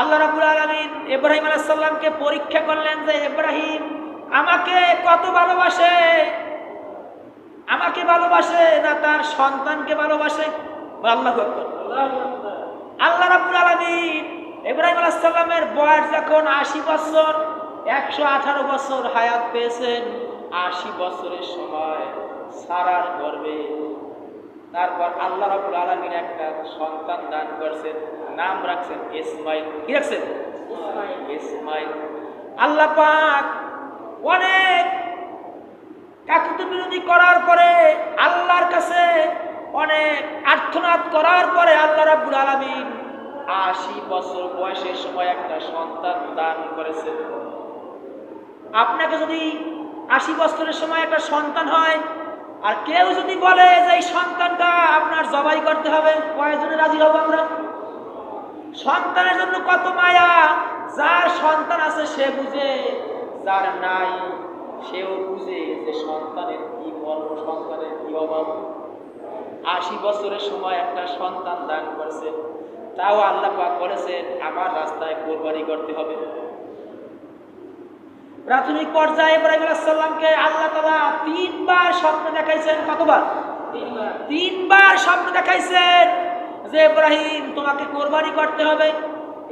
আল্লাহ রাবুল আলমিন ইব্রাহিম আলাইসাল্লামকে পরীক্ষা করলেন যে, ইব্রাহিম, আমাকে কত ভালোবাসে? আমাকে ভালোবাসে না তার সন্তানকে ভালোবাসে? আল্লাহ আল্লাহ রাবুল আলমিন ইব্রাহিম আলাইসাল্লামের বয়স যখন আশি বছর, একশো আঠারো বছর হায়াত পেয়েছেন। আশি বছরের সময় সারার গর্বে তারপর আল্লাহ রাবুল আলমিন একটা সন্তান দান করছেন নাম রাখছেন ইসমাইল। কি রাখছেন? ইসমাইল। আল্লাহ পাক অনেক কাকুতি বিরোধী করার পরে আল্লাহর কাছে অনেক আর্থনাদ করার পরে আল্লাহ রাবুল আলমিন আশি বছর বয়সের সময় একটা সন্তান দান করেছেন। আপনাকে যদি আশি বছরের সময় একটা সন্তান হয় আর কেউ যদি বলে যে এই সন্তানটা আপনার জবাই করতে হবে কয়েকজনে রাজি হব আমরা? সন্তানের জন্য কত মায়া। যার সন্তান আছে সে বুঝে, যার নাই সেও বুঝে যে সন্তানের কি মর্ম সন্তানের কি অভাব। আশি বছরের সময় একটা সন্তান দান করছে, তাও আল্লাহ পাক বলেছেন, আমার রাস্তায় কোরবানি করতে হবে। প্রাথমিক পর্যায়ে ইব্রাহিম আলাইসাল্লামকে আল্লাহ তালা তিনবার স্বপ্ন দেখাইছেন, কতবার? তিনবার। স্বপ্ন দেখাইছেন যে, ইব্রাহিম, তোমাকে কোরবানি করতে হবে।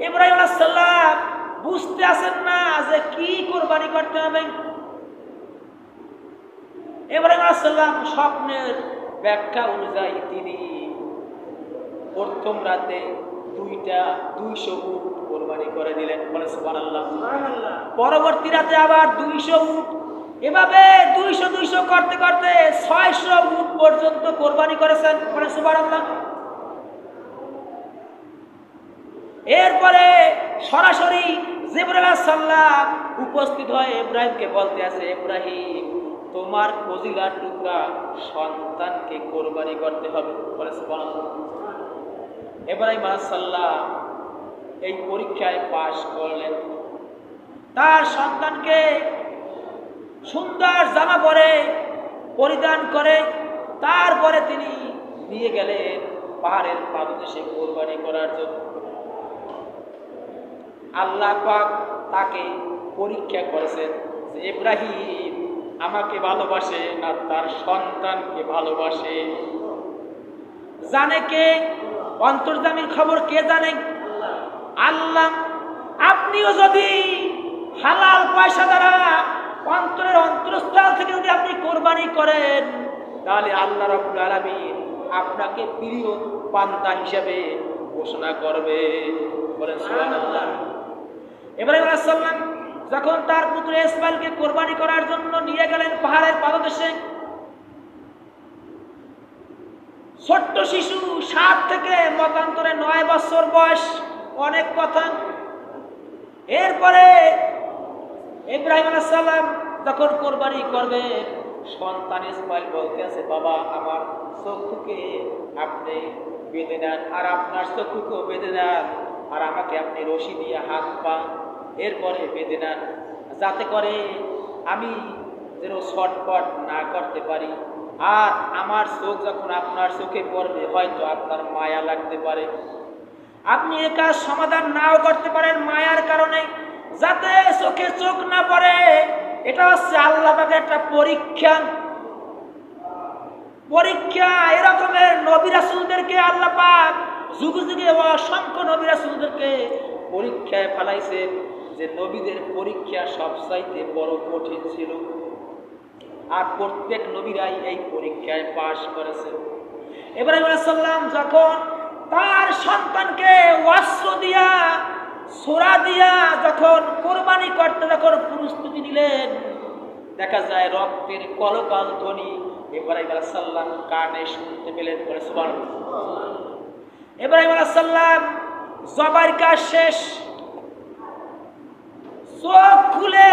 ইব্রাহিম আলাইসাল্লাম বুঝতে আসেন না যে, কি কোরবানি করতে হবে। ইব্রাহিম আলাইসাল্লাম স্বপ্নের ব্যাখ্যা অনুযায়ী তিনি প্রথম রাতে দুইটা দুইশো উট কোরবানি করে দিলেন। বলে পরবর্তী রাতে আবার দুইশো উট এভাবে দুইশো দুইশো করতে করতে ছয়শো উট পর্যন্ত কোরবানি করেছেন। বলে সুবহানাল্লাহ। এরপরে সরাসরি জিবরাল সাল্লাম উপস্থিত হয় ইব্রাহিমকে বলতে আছে ইব্রাহিম তোমার ফজিলার টুকরা সন্তানকে কোরবানি করতে হবে। বলে সুবহানাল্লাহ। ইব্রাহিম সাল্লাম এই পরীক্ষায় পাশ করলেন। তার সন্তানকে সুন্দর জামা পরে পরিধান করে তারপরে তিনি নিয়ে গেলেন পাহাড়ের পাদদেশে কোরবানি করার জন্য। আল্লাহ পাক তাকে পরীক্ষা করেছেন যে ইব্রাহিম আমাকে ভালোবাসে না তার সন্তানকে ভালোবাসে। জানে কে? অন্তর্জামীর খবর কে জানে? আল্লাহ। আপনিও যদি হালাল পয়সা দ্বারা অন্তরের অন্তরস্থল থেকে যদি আপনি কোরবানি করেন, তাহলে আল্লাহ রাব্বুল আলামিন আপনাকে প্রিয় পান্তা হিসেবে ঘোষণা করবে। আলাইহিস সালাম, যখন তার পুত্র ইসমাইলকে কোরবানি করার জন্য নিয়ে গেলেন পাহাড়ের পাদদেশে ছোট্ট শিশু সাত থেকে মতান্তরে নয় বছর বয়স, অনেক কথা। এরপরে ইব্রাহিম আলাইসাল্লাম যখন কোরবানি করবে সন্তান ইসমাইল বলতে আছে, বাবা, আমার চক্ষুকে আপনি বেঁধে নেন আর আপনার চক্ষুকেও বেঁধে নেন আর আমাকে আপনি রশি দিয়ে হাত পা এরপরে বেঁধে নেন। যাতে করে আমি যেন শর্টকট না করতে পারি। আর আমার চোখ যখন আপনার চোখে পড়বে, হয়তো আপনার মায়া লাগতে পারে। আপনি এ কাজ সমাধান নাও করতে পারেন মায়ার কারণে, যাতে চোখে চোখ না পড়ে। এটা হচ্ছে আল্লাহ একটা পরীক্ষা। পরীক্ষা এরকমের নবী রাসুলদেরকে আল্লাহ পাক যুগ যুগে অসংখ্য নবী রাসুলদেরকে পরীক্ষায় ফেলাইছেন, যে নবীদের পরীক্ষা সবচাইতে বড় কঠিন ছিল। আর প্রত্যেক নবীরাই এই পরীক্ষায় পাশ করেছে। এবারে সাল্লাম যখন তার সন্তানকে অস্ত্র দিয়া, সোরা দিয়া যখন কোরবানি করতে যখন প্রস্তুতি নিলেন, দেখা যায় রক্তের কলকাল ধ্বনি ইব্রাহিম সাল্লাম কানে শুনতে পেলেন বলে সুবান ইব্রাহিম সাল্লাম জবার কাজ শেষ, চোখ খুলে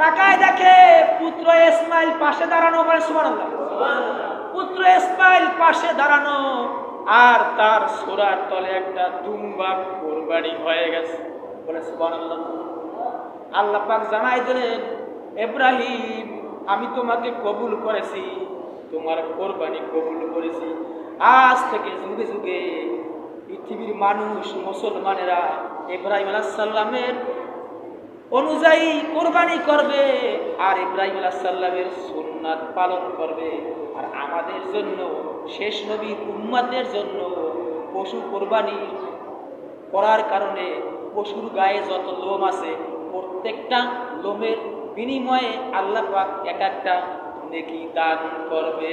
তাকায় দেখে পুত্র ইসমাইল পাশে দাঁড়ানো বলে, সুবহানাল্লাহ। পুত্র ইসমাইল পাশে দাঁড়ানো, আর তার সোরার তলে একটা দুম্বা কোরবানি হয়ে গেছে। বলে, সুবহানাল্লাহ। আল্লাহ পাক জানাই দিলেন ইব্রাহিম আমি তোমাকে কবুল করেছি, তোমার কোরবানি কবুল করেছি। আজ থেকে যুগে যুগে পৃথিবীর মানুষ, মুসলমানেরা ইব্রাহিম আলাহাল্লামের অনুযায়ী কোরবানি করবে, আর ইব্রাহিম আলাহাল্লামের সুন্নাত পালন করবে। আর আমাদের জন্য, শেষ নবীর উম্মাদের জন্য পশু কোরবানি করার কারণে পশুর গায়ে যত লোম আছে, প্রত্যেকটা লোমের বিনিময়ে আল্লাহ পাক এক একটা নেকি দান করবে।